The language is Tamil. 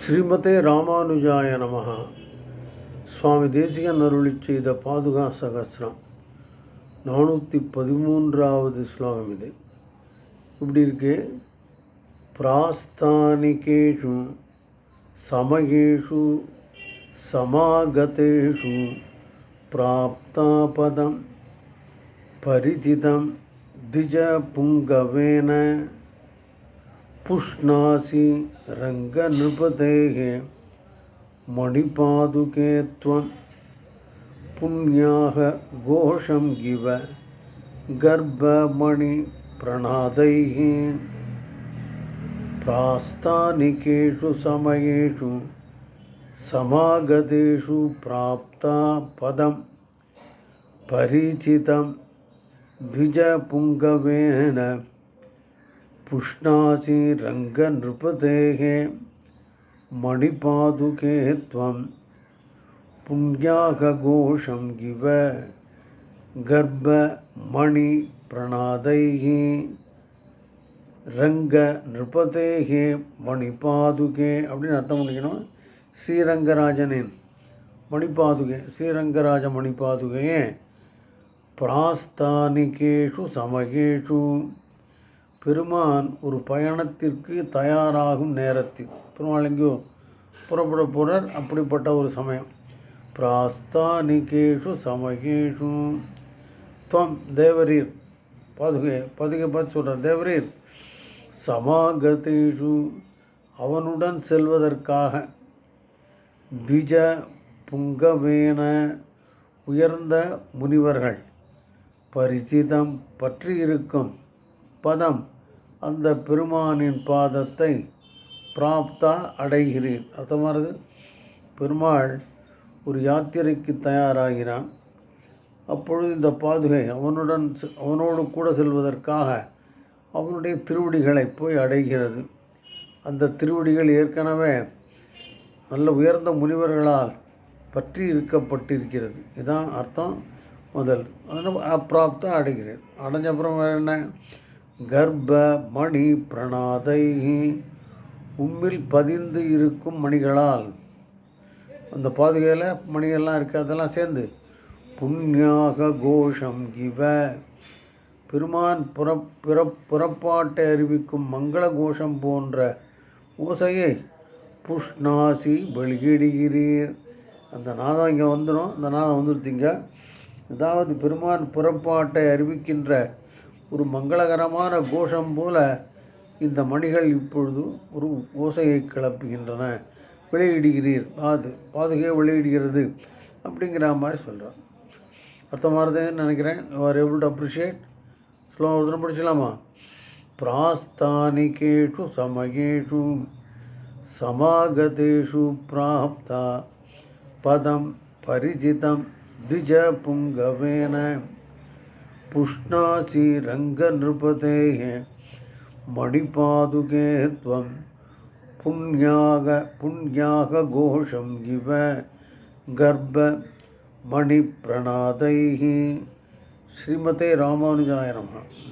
ஸ்ரீமதே ராமானுஜாய நமகா சுவாமி தேசிகன் அருளி செய்த பாதுகா சகசிரம். நானூற்றி பதிமூன்றாவது ஸ்லோகம் இது. இப்படி இருக்கு. பிராஸ்தானிகேஷு சமகேஷு சமாகதேஷு பிராப்தாபதம் பரிஜிதம் திஜ புங்கவேன पुष्णासि रङ्गनृपतेः मणिपादुके त्वं पुण्याः घोषं गिव गर्भमणिप्रणादैः। प्रास्तानिकेषु समयेषु, समागतेषु प्राप्ता पदं परिचितं द्विजपुङ्गवेन पुष्णासि रङ्गनृपतेः मणिपादुके त्वं पुण्याकघोषं गिव गर्भमणिप्रणादैः ரங்க நிருபதேகே மணிபாதுகே அப்படின்னு அர்த்தம் பண்ணிக்கணும் ஸ்ரீரங்கராஜனின் மணிபாதுகே ஸ்ரீரங்கராஜ மணிபாதுகையே பிராஸ்தானிகேஷு சமகேஷு பெருமான் ஒரு பயணத்திற்கு தயாராகும் நேரத்தில். பெருமாள் எங்கேயோ புறப்பட போகிறார் அப்படிப்பட்ட ஒரு சமயம். பிராஸ்தானிகேஷு சமகேஷு. துவம். தேவரீர். பாதுகை பாதுகை பார்த்து சொல்கிறார் தேவரீர் சமாகதேஷு அவனுடன் செல்வதற்காக திஜ புங்கவேன உயர்ந்த முனிவர்கள் பரிச்சிதம் பற்றி இருக்கும் பதம் அந்த பெருமானின் பாதத்தை பிராப்தா அடைகிறேன். அர்த்தமானது பெருமாள் ஒரு யாத்திரைக்கு தயாராகிறான். அப்பொழுது இந்த பாதுகை அவனுடன் செ- அவனோடு கூட செல்வதற்காக அவனுடைய திருவடிகளை போய் அடைகிறது. அந்த திருவடிகள் ஏற்கனவே நல்ல உயர்ந்த முனிவர்களால் பற்றி இருக்கப்பட்டிருக்கிறது. இதான் அர்த்தம் முதல். அதனால் அப்பிராப்தம் அடைகிறேன். அடைஞ்ச அப்புறம் என்ன? கர்ப்ப மணி பிரணாதை உம்மில் பதிந்து இருக்கும் மணிகளால் அந்த பாதுகையில் மணிகள்லாம் இருக்குது அதெல்லாம் சேர்ந்து புண்ணியாக கோஷம் இவ பெருமான் புற பிற புறப்பாட்டை அறிவிக்கும் மங்கள கோஷம் போன்ற ஓசையை புஷ்ணாசி வெளியிடுகிறீர். அந்த நாதம் இங்கே வந்துடும் அந்த நாதம் வந்துருத்தீங்க அதாவது பெருமான் புறப்பாட்டை அறிவிக்கின்ற ஒரு மங்களகரமான கோஷம் போல இந்த மணிகள் இப்பொழுது ஒரு ஓசையை கிளப்புகின்றன. வெளியிடுகிறீர் பாது பாதுகை வெளியிடுகிறது அப்படிங்கிற மாதிரி சொல்கிறான் அர்த்தமாக இருந்ததுன்னு நினைக்கிறேன். ஆர் ஏபிள் டு அப்ரிஷியேட் ஸ்லோ ஒருத்தரம் படிச்சலாமா பிராஸ்தானிகேஷு சமயேஷு சமாகதேஷு பிராப்தா பதம் பரிஜிதம் திஜ புங்கவேன पुष्णासि रङ्गनृपतेः मणिपादुके त्वं पुण्याग पुण्यागघोषं इव गर्भमणिप्रणादैः श्रीमते रामानुजाय नमः।